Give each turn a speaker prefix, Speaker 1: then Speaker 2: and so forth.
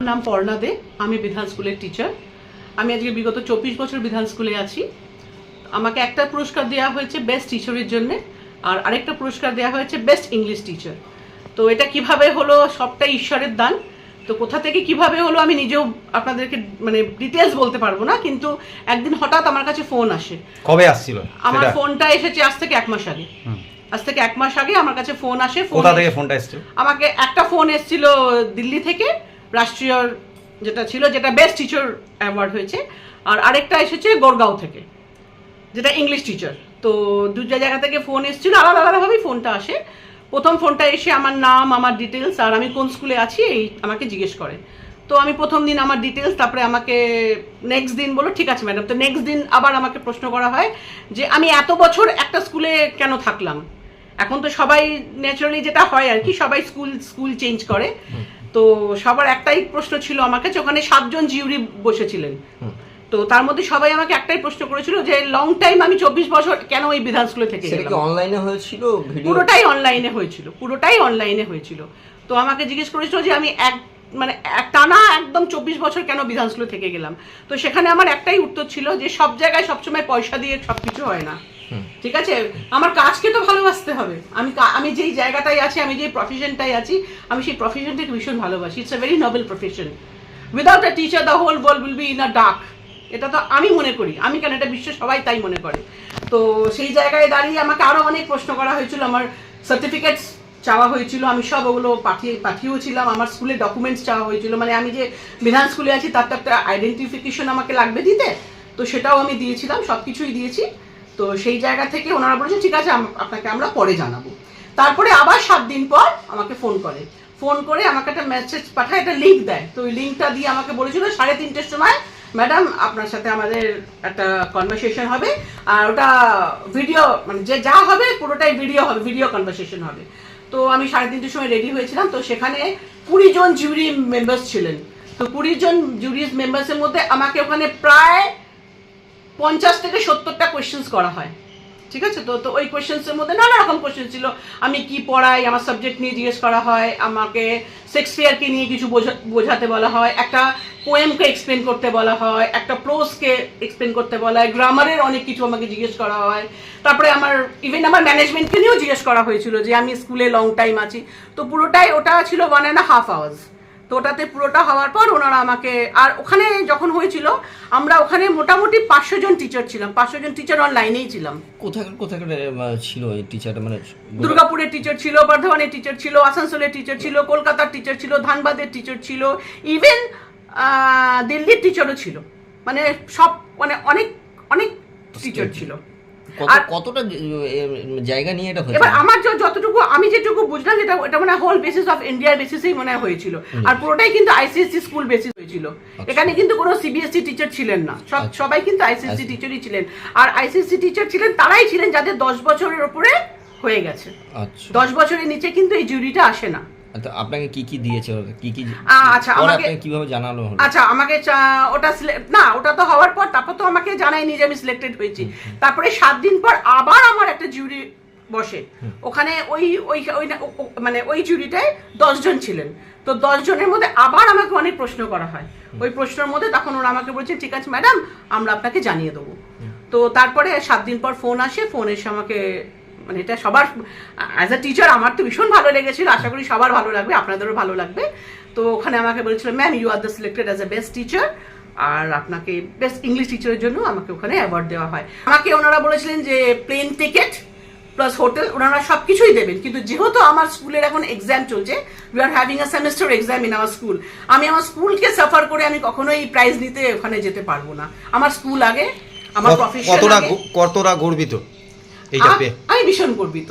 Speaker 1: নাম পর্ণা দে আমি বিধান স্কুলের টিচার আমি আজকে বিগত চব্বিশ বছর বিধান স্কুলে আছি। আমাকে একটা পুরস্কার দেওয়া হয়েছে বেস্ট টিচারের জন্য আর আরেকটা পুরস্কার দেওয়া হয়েছে বেস্ট ইংলিশ টিচার তো এটা কীভাবে হলো সবটাই ঈশ্বরের দান। তো কোথা থেকে কীভাবে হলো আমি নিজেও আপনাদেরকে মানে ডিটেলস বলতে পারব না কিন্তু একদিন হঠাৎ আমার কাছে ফোন আসে।
Speaker 2: কবে আসছিল?
Speaker 1: আমার ফোনটা এসেছে আজ থেকে এক মাস আগে। আজ থেকে এক মাস আগে আমার কাছে ফোন আসে ফোন
Speaker 2: কোথা থেকে ফোনটা এসছে
Speaker 1: আমাকে একটা ফোন এসেছিল দিল্লি থেকে। রাষ্ট্রীয় যেটা ছিল, যেটা বেস্ট টিচার অ্যাওয়ার্ড হয়েছে। আর আরেকটা এসেছে গোরগাঁও থেকে, যেটা ইংলিশ টিচার তো দুটো জায়গা থেকে ফোন এসেছিল, আলাদা আলাদাভাবেই ফোনটা আসে। প্রথম ফোনটা এসে আমার নাম, আমার ডিটেলস আর আমি কোন স্কুলে আছি এই আমাকে জিজ্ঞেস করে। তো আমি প্রথম দিন আমার ডিটেলস তারপরে আমাকে নেক্সট দিন বলো ঠিক আছে ম্যাডাম তো নেক্সট দিন আবার আমাকে প্রশ্ন করা হয় যে, আমি এত বছর একটা স্কুলে কেন থাকলাম? এখন তো সবাই ন্যাচারালি যেটা হয় আর কি, সবাই স্কুল স্কুল চেঞ্জ করে। তো সবার একটাই প্রশ্ন ছিল আমার কাছে ওখানে সাতজন জিউরি বসেছিলেন। তো তার মধ্যে সবাই আমাকে একটাই প্রশ্ন করেছিল যে লং টাইম আমি চব্বিশ বছর কেন এই বিধান স্কুলে থেকে
Speaker 3: সেটা কি অনলাইনে হয়েছিল
Speaker 1: পুরোটাই অনলাইনে হয়েছিল পুরোটাই অনলাইনে হয়েছিল। তো আমাকে জিজ্ঞেস করেছিল যে আমি এক মানে টানা একদম চব্বিশ বছর কেন বিধান স্কুলে থেকে গেলাম? তো সেখানে আমার একটাই উত্তর ছিল যে সব জায়গায় সবসময় পয়সা দিয়ে সবকিছু হয় না। ঠিক আছে? আমার কাজকে তো ভালোবাসতে হবে। আমি আমি যেই জায়গাটায় আছি, আমি যেই প্রফেশনটাই আছি, আমি সেই প্রফেশনটাকে ভীষণ ভালোবাসি। It's a very noble profession without a teacher the whole world will be in a dark এটা তো আমি মনে করি। আমি কেন? এটা বিশ্ব সবাই তাই মনে করে। তো সেই জায়গায় দাঁড়িয়ে আমাকে আরও অনেক প্রশ্ন করা হয়েছিল। আমার সার্টিফিকেটস চাওয়া হয়েছিল। আমি সব ওগুলো পাঠিয়ে পাঠিয়েওছিলাম। আমার স্কুলে ডকুমেন্টস চাওয়া হয়েছিল। মানে আমি যে বিধান স্কুলে আছি, তার তো একটা আইডেন্টিফিকেশন আমাকে লাগবে দিতে। তো সেটাও আমি দিয়েছিলাম। সব কিছুই দিয়েছি। তো সেই জায়গা থেকে ওনারা বলেছে ঠিক আছে আপনাকে আমরা পরে জানাব। তারপরে আবার সাত দিন পর আমাকে ফোন করে। ফোন করে আমাকে একটা মেসেজ পাঠায়, একটা লিঙ্ক দেয়। তো ওই লিঙ্কটা দিয়ে আমাকে বলেছিল সাড়ে তিনটের সময়, ম্যাডাম, আপনার সাথে আমাদের একটা কনভারসেশন হবে। আর ওটা ভিডিও মানে যে যা হবে পুরোটাই ভিডিও হবে ভিডিও কনভারসেশন হবে। তো আমি সাড়ে তিনটের সময় রেডি হয়েছিলাম। তো সেখানে কুড়ি জন জুরি মেম্বার্স ছিলেন। তো কুড়ি জন জুরি মেম্বার্সের মধ্যে আমাকে ওখানে প্রায় পঞ্চাশ থেকে সত্তরটা কোয়েশ্চেন্স করা হয়। ঠিক আছে? তো তো ওই কোয়েশ্চেন্সের মধ্যে নানা রকম কোয়েশ্চেন ছিল। আমি কি পড়াই, আমার সাবজেক্ট নিয়ে জিজ্ঞেস করা হয়, আমাকে শেক্সপিয়ারকে নিয়ে কিছু বোঝা- বোঝাতে বলা হয়, একটা পোয়েমকে এক্সপ্লেন করতে বলা হয়, একটা প্রোজকে এক্সপ্লেন করতে বলা হয় গ্রামারের অনেক কিছু আমাকে জিজ্ঞেস করা হয়। তারপরে আমার ইভেন আমার ম্যানেজমেন্টকে নিয়েও জিজ্ঞেস করা হয়েছিল যে আমি স্কুলে লং টাইম আছি। তো পুরোটাই ওটা ছিল ওয়ান অ্যান্ড হাফ আওয়ার্স তো ওটাতে পুরোটা হওয়ার পর ওনারা আমাকে আর ওখানে যখন হয়েছিল আমরা ওখানে মোটামুটি পাঁচশো জন টিচার ছিলাম। পাঁচশো জন টিচার অনলাইনেই ছিলাম।
Speaker 3: ছিল এই টিচারটা মানে
Speaker 1: দুর্গাপুরের টিচার ছিল বর্ধমানের টিচার ছিল আসানসোলের টিচার ছিল কলকাতার টিচার ছিল ধানবাদের টিচার ছিল ইভেন দিল্লির টিচারও ছিল। মানে সব মানে অনেক অনেক টিচার ছিল। আর-
Speaker 3: কতটা জায়গা নিয়ে এটা হয়েছে?
Speaker 1: এবার আমার যতটুকু বুঝলাম যেটা এটা মানে হোল বেসিস অফ ইন্ডিয়ার বেসিসেই মনে হয়েছিল। আর পুরোটাই কিন্তু আইসিএসসি স্কুল বেসিস হয়েছিল। এখানে কিন্তু কোনো সিবিএসসি টিচার ছিলেন না। সব
Speaker 3: আচ্ছা।
Speaker 1: সবাই কিন্তু আইসিএসসি
Speaker 3: আচ্ছা।
Speaker 1: টিচারই ছিলেন। আর আইসিএসসি টিচার ছিলেন তারাই ছিলেন যাদের দশ বছরের ওপরে হয়ে গেছে।
Speaker 3: আচ্ছা।
Speaker 1: দশ বছরের নিচে কিন্তু এই জুরিটা আসে না।
Speaker 3: আচ্ছা, আপনাকে কি কি দিয়েছে? কি কি
Speaker 1: আচ্ছা, আমাকে-
Speaker 3: কীভাবে জানানো
Speaker 1: আচ্ছা আমাকে ওটা না ওটা তো হওয়ার পর তারপর তো আমাকে জানায়নি যে আমি সিলেক্টেড হয়েছি। তারপরে সাত দিন পর আবার আমার একটা জুরি বসে। ওখানে ওই ওই মানে ওই জুরিটায় দশজন ছিলেন। তো দশজনের মধ্যে আবার আমাকে অনেক প্রশ্ন করা হয়। ওই প্রশ্নের মধ্যে তখন ওরা আমাকে বলছে ঠিক আছে ম্যাডাম আমরা আপনাকে জানিয়ে দেবো। তো তারপরে সাত দিন পর ফোন আসে ফোন এসে আমাকে মানে এটা সবার অ্যাজ আ টিচার আমার তো ভীষণ ভালো লেগেছিল আশা করি সবার ভালো লাগবে আপনাদেরও ভালো লাগবে। তো ওখানে আমাকে বলেছিল ma'am you are the selected as a best teacher আর আপনাকে বেস্ট ইংলিশ টিচারের জন্য আমাকে ওখানে অ্যাওয়ার্ড দেওয়া হয়। আমাকে ওনারা বলেছিলেন যে প্লেন টিকিট প্লাস হোটেল ওনারা সব কিছুই দেবেন। কিন্তু যেহেতু আমার স্কুলের এখন এক্সাম চলছে we are having a semester exam in our school আমি আমার স্কুলকে সাফার করে আমি কখনোই প্রাইজ নিতে ওখানে যেতে পারব না। আমার স্কুল আগে আমার প্রফেশন
Speaker 2: কতটা কতটা গর্বিত এইটা পেয়ে?
Speaker 1: আমি ভীষণ গর্বিত।